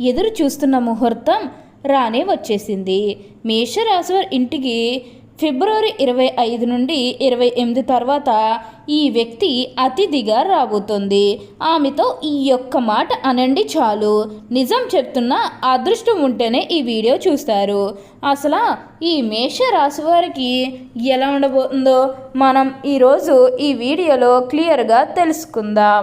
ఎదురు చూస్తున్న ముహూర్తం రానే వచ్చేసింది. మేషరాశివారి ఇంటికి ఫిబ్రవరి ఇరవై ఐదు నుండి ఇరవై ఎనిమిది తర్వాత ఈ వ్యక్తి అతిథిగా రాబోతుంది. ఆమెతో ఈ యొక్క మాట అనండి చాలు. నిజం చెప్తున్న అదృష్టం ఉంటేనే ఈ వీడియో చూస్తారు. అసలు ఈ మేష రాశి వారికి ఎలా ఉండబోతుందో మనం ఈరోజు ఈ వీడియోలో క్లియర్గా తెలుసుకుందాం.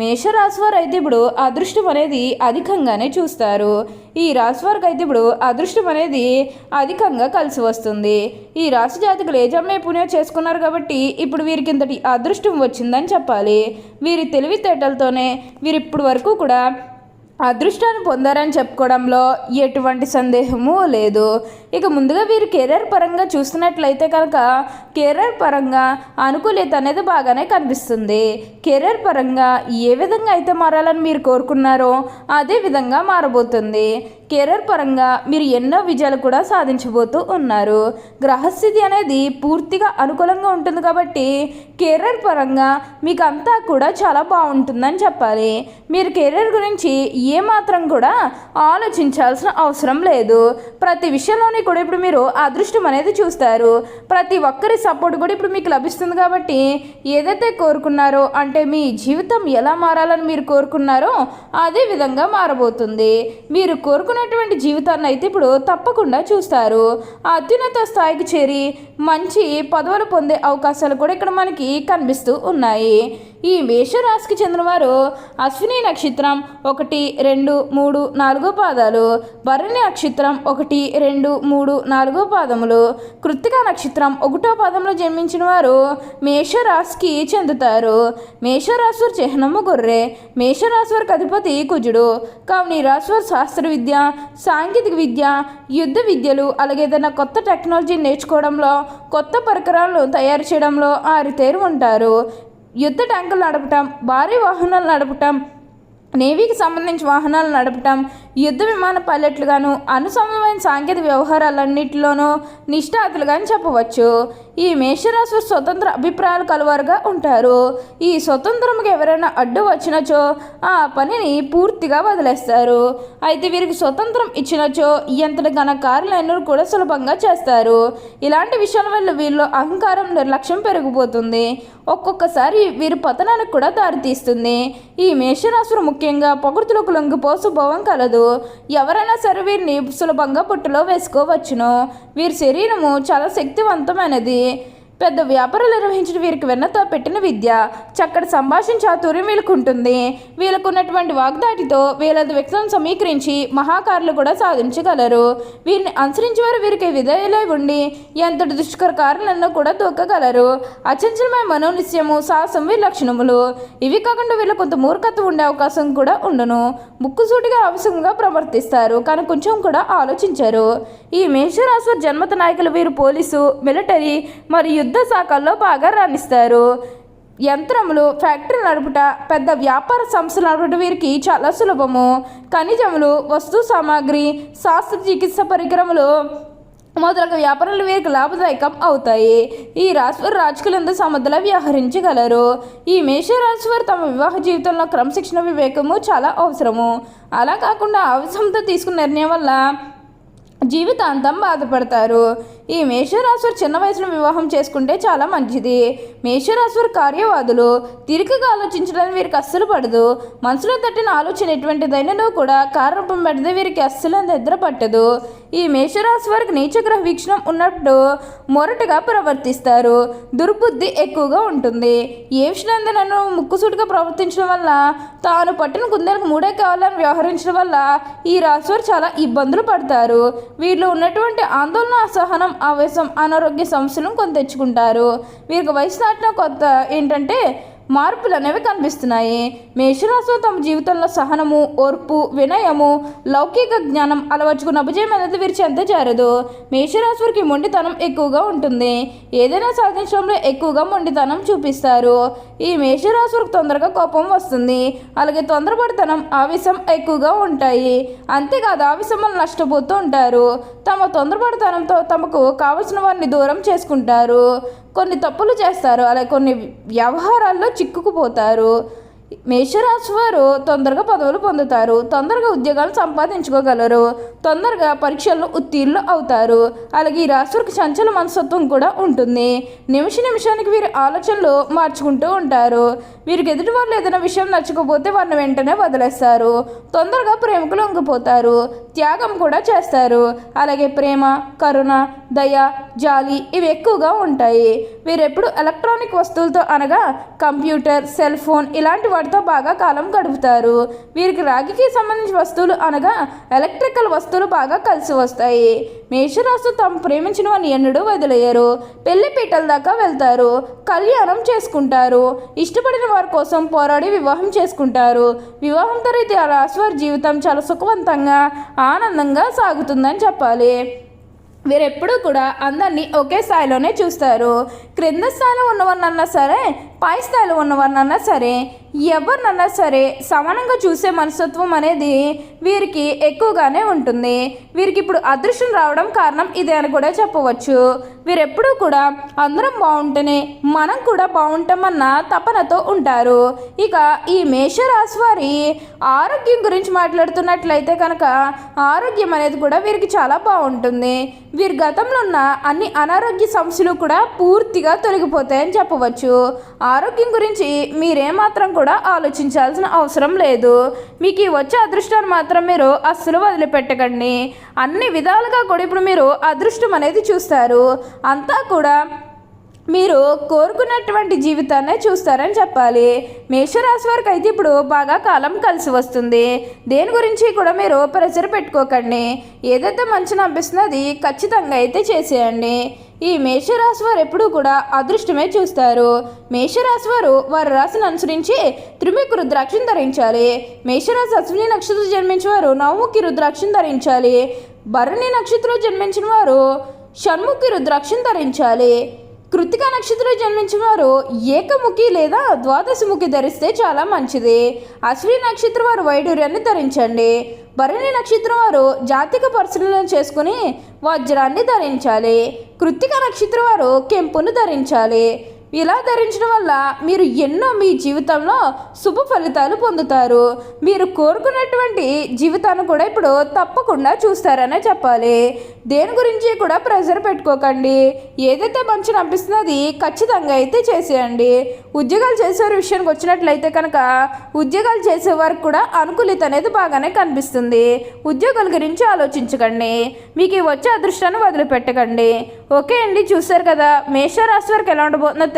మేషరాశివారు అయితే ఇప్పుడు అదృష్టం అనేది అధికంగానే చూస్తారు. ఈ రాశివారికి అయితే ఇప్పుడు అదృష్టం అనేది అధికంగా కలిసి వస్తుంది. ఈ రాశి జాతకులు ఏజమ్మే పుణ్యం చేసుకున్నారు కాబట్టి ఇప్పుడు వీరికి ఇంతటి అదృష్టం వచ్చిందని చెప్పాలి. వీరి తెలివితేటలతోనే వీరిప్పటి వరకు కూడా అదృష్టాన్ని పొందారని చెప్పుకోవడంలో ఎటువంటి సందేహము లేదు. ఇక ముందుగా వీరు కెరీర్ పరంగా చూస్తున్నట్లయితే కనుక కెరీర్ పరంగా అనుకూలత అనేది బాగానే కనిపిస్తుంది. కెరీర్ పరంగా ఏ విధంగా అయితే మారాలని మీరు కోరుకున్నారో అదే విధంగా మారబోతుంది. కెరీర్ పరంగా మీరు ఎన్నో విజయాలు కూడా సాధించబోతూ ఉన్నారు. గ్రహస్థితి అనేది పూర్తిగా అనుకూలంగా ఉంటుంది కాబట్టి కెరీర్ పరంగా మీకు అంతా కూడా చాలా బాగుంటుందని చెప్పాలి. మీరు కెరీర్ గురించి ఏమాత్రం కూడా ఆలోచించాల్సిన అవసరం లేదు. ప్రతి విషయంలోని కూడా ఇప్పుడు మీరు అదృష్టం అనేది చూస్తారు. ప్రతి ఒక్కరి సపోర్ట్ కూడా ఇప్పుడు మీకు లభిస్తుంది కాబట్టి ఏదైతే కోరుకున్నారో అంటే మీ జీవితం ఎలా మారాలని మీరు కోరుకున్నారో అదే విధంగా మారబోతుంది. మీరు అనుకున్నటువంటి జీవితాన్ని అయితే ఇప్పుడు తప్పకుండా చూస్తారు. అత్యున్నత స్థాయికి చేరి మంచి పదవులు పొందే అవకాశాలు కూడా ఇక్కడ మనకి కనిపిస్తూ ఉన్నాయి. ఈ మేషరాశికి చెందినవారు అశ్విని నక్షత్రం ఒకటి రెండు మూడు నాలుగో పాదాలు భరణి నక్షత్రం ఒకటి రెండు మూడు నాలుగో పాదములు కృత్తిక నక్షత్రం ఒకటో పాదంలో జన్మించిన వారు మేషరాశికి చెందుతారు. మేషరాశి చిహ్నము గొర్రె మేషరాశి వారికి అధిపతి కుజుడు. కావున ఈ రాశి శాస్త్ర విద్య సాంకేతిక విద్య యుద్ధ విద్యలు అలాగే ఏదైనా కొత్త టెక్నాలజీ నేర్చుకోవడంలో కొత్త పరికరాలను తయారు చేయడంలో ఆరితేరు ఉంటారు. యుద్ధ ట్యాంకులు నడపటం భారీ వాహనాలు నడపటం నేవీకి సంబంధించి వాహనాలు నడపటం యుద్ధ విమాన పైలట్లుగాను అనుసంధమైన సాంకేతిక వ్యవహారాలన్నింటిలోనూ నిష్ఠాతులుగాని చెప్పవచ్చు. ఈ మేషరాశి స్వతంత్ర అభిప్రాయాలు కలవారుగా ఉంటారు. ఈ స్వతంత్రంకి ఎవరైనా అడ్డు వచ్చినచో ఆ పనిని పూర్తిగా వదిలేస్తారు. అయితే వీరికి స్వతంత్రం ఇచ్చినచో ఎంతటి ఘన కార్యాలైన కూడా సులభంగా చేస్తారు. ఇలాంటి విషయాల వల్ల వీళ్ళు అహంకారం నిర్లక్ష్యం పెరిగిపోతుంది. ఒక్కొక్కసారి వీరి పతనానికి కూడా దారితీస్తుంది. ఈ మేషరాశులు ముఖ్యంగా ప్రకృతులకు లొంగిపో స్వభావం కలదు. ఎవరైనా సరే వీరిని సులభంగా పుట్టులో వేసుకోవచ్చును. వీరి శరీరము చాలా శక్తివంతమైనది. పెద్ద వ్యాపారాలు నిర్వహించిన వీరికి వెన్నతో పెట్టిన విద్య చక్కటి సంభాషణ చాతుర్యం వీళ్ళకు ఉంటుంది వీళ్ళకున్నటువంటి వాగ్దాటితో వీళ్ళ వ్యక్తులను సమీకరించి మహాకారులు కూడా సాధించగలరు. వీరిని అనుసరించి వారు వీరికి విధేయులై ఉండి ఎంతటి దుష్కర కారణాలను కూడా దూకగలరు. అచంచలమైన మనోనిశ్యము సాహసం వీరి లక్షణములు. ఇవి కాకుండా వీళ్ళు కొంత మూర్ఖత్వం ఉండే అవకాశం కూడా ఉండను. ముక్కుసూటిగా అవసరంగా ప్రవర్తిస్తారు కానీ కొంచెం కూడా ఆలోచించరు. ఈ మేషరాశి జన్మత నాయకులు వీరు పోలీసు మిలిటరీ మరియు యుద్ధ శాఖల్లో బాగా రాణిస్తారు. యంత్రములు ఫ్యాక్టరీ నడుపుట పెద్ద వ్యాపార సంస్థలు నడుపుట వీరికి చాలా సులభము. ఖనిజములు వస్తు సామాగ్రి శాస్త్ర చికిత్స పరికరములు మొదలగు వ్యాపారాలు వీరికి లాభదాయకం అవుతాయి. ఈ రాశివారు రాజకీయాలందు సమర్థలా వ్యవహరించగలరు. ఈ మేషరాశివారు తమ వివాహ జీవితంలో క్రమశిక్షణ వివేకము చాలా అవసరము. అలా కాకుండా అవసరంతో తీసుకున్న నిర్ణయం వల్ల జీవితాంతం బాధపడతారు. ఈ మేషరాశివారు చిన్న వయసులో వివాహం చేసుకుంటే చాలా మంచిది. మేషరాశివారు కార్యవాదులు తిరిగిగా ఆలోచించడానికి వీరికి అస్సలు పడదు. మనసులో తట్టిన ఆలోచన ఎటువంటిదైనను కూడా కారణం పెడితే వీరికి అస్సలు నిద్ర పట్టదు. ఈ మేషరాశి వారికి నీచగ్రహ వీక్షణం ఉన్నట్టు మొరటుగా ప్రవర్తిస్తారు. దుర్బుద్ధి ఎక్కువగా ఉంటుంది. ఏ విషయంలో ముక్కుసూటిగా ప్రవర్తించడం వల్ల తాను పట్టిన కుందేలకు మూడే కావాలని వ్యవహరించడం వల్ల ఈ రాశివారు చాలా ఇబ్బందులు పడతారు. వీళ్ళు ఉన్నటువంటి ఆందోళన అసహనం ఆవేశం అనారోగ్య సమస్యలను కొని తెచ్చుకుంటారు వీరికి వయసు దాటిన కొత్త ఏంటంటే మార్పులు అనేవి కనిపిస్తున్నాయి. మేషరాశి తమ జీవితంలో సహనము ఓర్పు వినయము లౌకిక జ్ఞానం అలవర్చుకున్న అభిజయం అనేది వీరి చెంత చేరదు. మేషరాశి వారికి మొండితనం ఎక్కువగా ఉంటుంది. ఏదైనా సాధించడంలో ఎక్కువగా మొండితనం చూపిస్తారు. ఈ మేషరాశి వారికి తొందరగా కోపం వస్తుంది. అలాగే తొందరపడితనం ఆవేశం ఎక్కువగా ఉంటాయి. అంతేకాదు ఆవేశం వల్ల నష్టపోతూ ఉంటారు. తమ తొందరపడితనంతో తమకు కావలసిన వారిని దూరం చేసుకుంటారు. కొన్ని తప్పులు చేస్తారు. అలాగే కొన్ని వ్యవహారాల్లో చిక్కుకుపోతారు. మేషరాశి వారు తొందరగా పదవులు పొందుతారు. తొందరగా ఉద్యోగాలు సంపాదించుకోగలరు. తొందరగా పరీక్షల్లో ఉత్తీర్ణులు అవుతారు. అలాగే ఈ రాశి వారికి చంచల మనస్తత్వం కూడా ఉంటుంది. నిమిష నిమిషానికి వీరి ఆలోచనలు మార్చుకుంటూ ఉంటారు. వీరికి ఎదుటి వాళ్ళు ఏదైనా విషయం నచ్చకపోతే వారిని వెంటనే వదిలేస్తారు. తొందరగా ప్రేమకులు ఉంగిపోతారు త్యాగం కూడా చేస్తారు. అలాగే ప్రేమ కరుణ దయ జాలి ఇవి ఎక్కువగా ఉంటాయి. వీరెప్పుడు ఎలక్ట్రానిక్ వస్తువులతో అనగా కంప్యూటర్ సెల్ ఫోన్ ఇలాంటి వాటితో బాగా కాలం గడుపుతారు. వీరికి రాగికి సంబంధించిన వస్తువులు అనగా ఎలక్ట్రికల్ వస్తువులు బాగా కలిసి వస్తాయి. మేషరాశి తాము ప్రేమించిన వారిని ఎన్నడూ వదిలేయరు. పెళ్ళి పీటల దాకా వెళ్తారు. కళ్యాణం చేసుకుంటారు. ఇష్టపడిన వారి కోసం పోరాడి వివాహం చేసుకుంటారు. వివాహం తర్వాత ఆ రాశి వారి జీవితం చాలా సుఖవంతంగా ఆనందంగా సాగుతుందని చెప్పాలి. వీరెప్పుడూ కూడా అందరినీ ఒకే స్థాయిలోనే చూస్తారు. క్రింద స్థాయిలో ఉన్నవారినన్నా సరే పై స్థాయిలో ఉన్నవారినన్నా సరే ఎవరినన్నా సరే సమానంగా చూసే మనస్తత్వం అనేది వీరికి ఎక్కువగానే ఉంటుంది. వీరికి ఇప్పుడు అదృష్టం రావడం కారణం ఇదే అని కూడా చెప్పవచ్చు. వీరెప్పుడూ కూడా అందరం బాగుంటేనే మనం కూడా బాగుంటామన్న తపనతో ఉంటారు. ఇక ఈ మేషరాశి వారి ఆరోగ్యం గురించి మాట్లాడుతున్నట్లయితే కనుక ఆరోగ్యం అనేది కూడా వీరికి చాలా బాగుంటుంది. వీరి గతంలో ఉన్న అన్ని అనారోగ్య సమస్యలు కూడా పూర్తిగా తొలగిపోతాయని చెప్పవచ్చు. ఆరోగ్యం గురించి మీరేమాత్రం కూడా ఆలోచించాల్సిన అవసరం లేదు. మీకు ఈ వచ్చే అదృష్టాన్ని మాత్రం మీరు అస్సలు వదిలిపెట్టకండి. అన్ని విధాలుగా కూడా ఇప్పుడు మీరు అదృష్టం అనేది చూస్తారు. అంతా కూడా మీరు కోరుకున్నటువంటి జీవితాన్నే చూస్తారని చెప్పాలి. మేషరాశి వారికి అయితే ఇప్పుడు బాగా కాలం కలిసి వస్తుంది. దేని గురించి కూడా మీరు ప్రెజర్ పెట్టుకోకండి. ఏదైతే మంచిని అనిపిస్తుందో అది ఖచ్చితంగా అయితే చేసేయండి. ఈ మేషరాశి వారు ఎప్పుడూ కూడా అదృష్టమే చూస్తారు. మేషరాశి వారు వారి రాశిని అనుసరించి త్రిముఖి రుద్రాక్షను ధరించాలి. మేషరాశి అశ్విని నక్షత్రం జన్మించిన వారు నవముఖి రుద్రాక్షను ధరించాలి. భరణి నక్షత్రం జన్మించిన వారు షణ్ముఖి రుద్రాక్షను ధరించాలి. కృతికా నక్షత్రంలో జన్మించిన వారు ఏకముఖి లేదా ద్వాదశముఖి ధరిస్తే చాలా మంచిది. అశ్విని నక్షత్రం వారు వైడూర్యాన్ని ధరించండి. భరణి నక్షత్రం వారు జాతిక పరిశీలన చేసుకుని వజ్రాన్ని ధరించాలి. కృత్తిక నక్షత్రం వారు కెంపును ధరించాలి. ఇలా ధరించడం వల్ల మీరు ఎన్నో మీ జీవితంలో శుభ ఫలితాలు పొందుతారు. మీరు కోరుకున్నటువంటి జీవితాన్ని కూడా ఇప్పుడు తప్పకుండా చూస్తారనే చెప్పాలి. దేని గురించి కూడా ప్రెజర్ పెట్టుకోకండి. ఏదైతే మంచిని అనిపిస్తుందో అది ఖచ్చితంగా అయితే చేసేయండి. ఉద్యోగాలు చేసేవారి విషయానికి వచ్చినట్లయితే కనుక ఉద్యోగాలు చేసేవారికి కూడా అనుకూలిత అనేది బాగానే కనిపిస్తుంది. ఉద్యోగాల గురించి ఆలోచించకండి. మీకు వచ్చే అదృష్టాన్ని వదిలిపెట్టకండి. ఓకే అండి చూసారు కదా. మేషరాశి వారికి ఎలా ఉండబోతుందో